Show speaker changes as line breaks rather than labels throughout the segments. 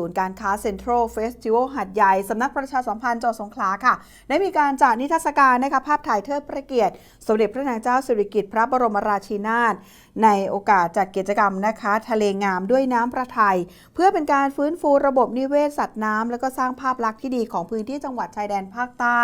ศูนย์การค้าเซ็นทรัลเฟสติวัลหัดใหญ่ สำนักประชาสัมพันธ์จังหวัดสงขลาค่ะ ได้มีการจัดนิทรรศการนะคะภาพถ่ายเทิดพระเกียรติ สมเด็จพระนางเจ้าสิริกิติ์พระบรมราชินาถในโอกาสจัดกิจกรรมนะคะ ทะเลงามด้วยน้ำพระทัยเพื่อเป็นการฟื้นฟูระบบนิเวศสัตว์น้ำและก็สร้างภาพลักษณ์ที่ดีของพื้นที่จังหวัดชายแดนภาคใต้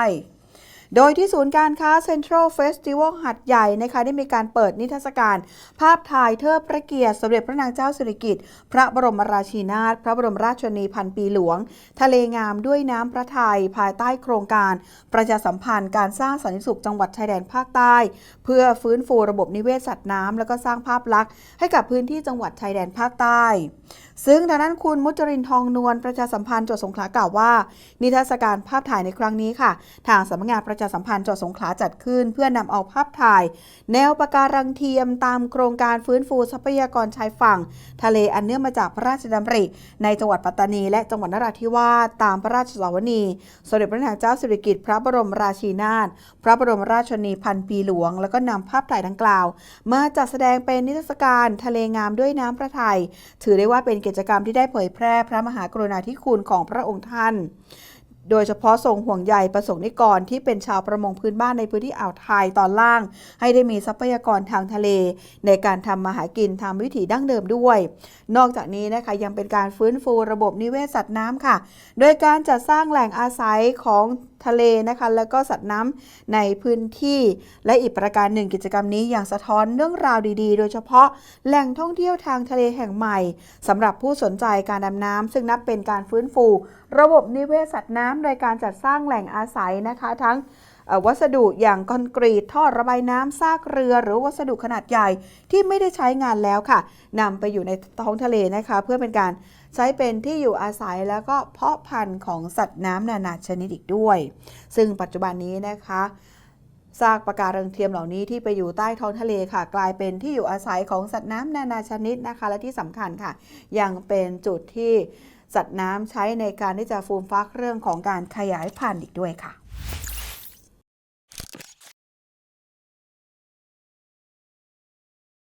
โดยที่ศูนย์การค้าเซ็นทรัลเฟสติวัลหัดใหญ่นะคะได้มีการเปิดนิทรรศการ ภาพถ่ายเทิดพระเกียรติสมเด็จพระนางเจ้าสิริกิติ์พระบรมราชินาถพระบรมราชชนีพันปีหลวง ทะเลงามด้วยน้ำพระทัยภายใต้โครงการ ประชาสัมพันธ์การสร้างสันติสุขจังหวัดชายแดนภาคใต้ เพื่อฟื้นฟูระบบนิเวศสัตว์น้ำแล้วก็สร้างภาพลักษณ์ให้กับพื้นที่จังหวัดชายแดนภาคใต้ ซึ่งทางด้านคุณมุจรินทองนวลประชาสัมพันธ์จังหวัดสงขลากล่าวว่า นิทรรศการภาพถ่ายในครั้งนี้ค่ะ ทางสำนักงานประชาสัมพันธ์จังหวัดสงขลาจัดขึ้น เพื่อนำเอาภาพถ่าย แนวปะการังเทียมตามโครงการฟื้นฟูทรัพยากรชายฝั่ง ทะเลอันเนื่องมาจากพระราชดำริ ในจังหวัดปัตตานี และจังหวัดนราธิวาสตามพระราชสวนีสมเด็จพระนางเจ้าสิริกิติ์พระบรมราชินาถพระบรมราชชนนีพันปีหลวง แล้วก็นำภาพถ่ายดังกล่าว มาจัดแสดงเป็นนิทรรศการทะเลงามด้วยน้ำพระทัยถือได้ว่าเป็นกิจกรรมที่ได้เผยแพร่พระมหากรุณาธิคุณของพระองค์ท่าน โดยเฉพาะทรงห่วงใยประสงค์นิกรที่เป็นชาวประมงพื้นบ้านในพื้นที่อ่าวไทยตอนล่าง ให้ได้มีทรัพยากรทางทะเล ในการทำมาหากินทำวิถีดั้งเดิมด้วย นอกจากนี้นะคะยังเป็นการฟื้นฟูระบบนิเวศสัตว์น้ำค่ะ โดยการจัดสร้างแหล่งอาศัยของ ทะเลนะคะ แล้วก็สัตว์น้ำในพื้นที่และอีกประการหนึ่งกิจกรรมนี้อย่างสะท้อนเรื่องราวดี ๆ โดยเฉพาะแหล่งท่องเที่ยวทางทะเลแห่งใหม่สำหรับผู้สนใจการดำน้ำซึ่งนับเป็นการฟื้นฟู ระบบนิเวศสัตว์น้ำโดยการจัดสร้างแหล่งอาศัยนะคะ ทั้งวัสดุอย่างคอนกรีตท่อระบายน้ำซากเรือ หรือวัสดุขนาดใหญ่ที่ไม่ได้ใช้งานแล้วค่ะนำไปอยู่ในท้องทะเลนะคะ เพื่อเป็นการใช้เป็นที่อยู่อาศัยแล้วก็เพาะพันธุ์ของสัตว์น้ำนานาชนิดอีกด้วย ซึ่งปัจจุบันนี้นะคะซากปะการังเทียมเหล่านี้ที่ไปอยู่ใต้ท้องทะเลค่ะ กลายเป็นที่อยู่อาศัยของสัตว์น้ำนานาชนิดนะคะ และที่สำคัญค่ะ ยังเป็นจุดที่สัตว์น้ำใช้ในการที่จะฟูมฟักเรื่องของการขยายพันธุ์อีกด้วยค่ะ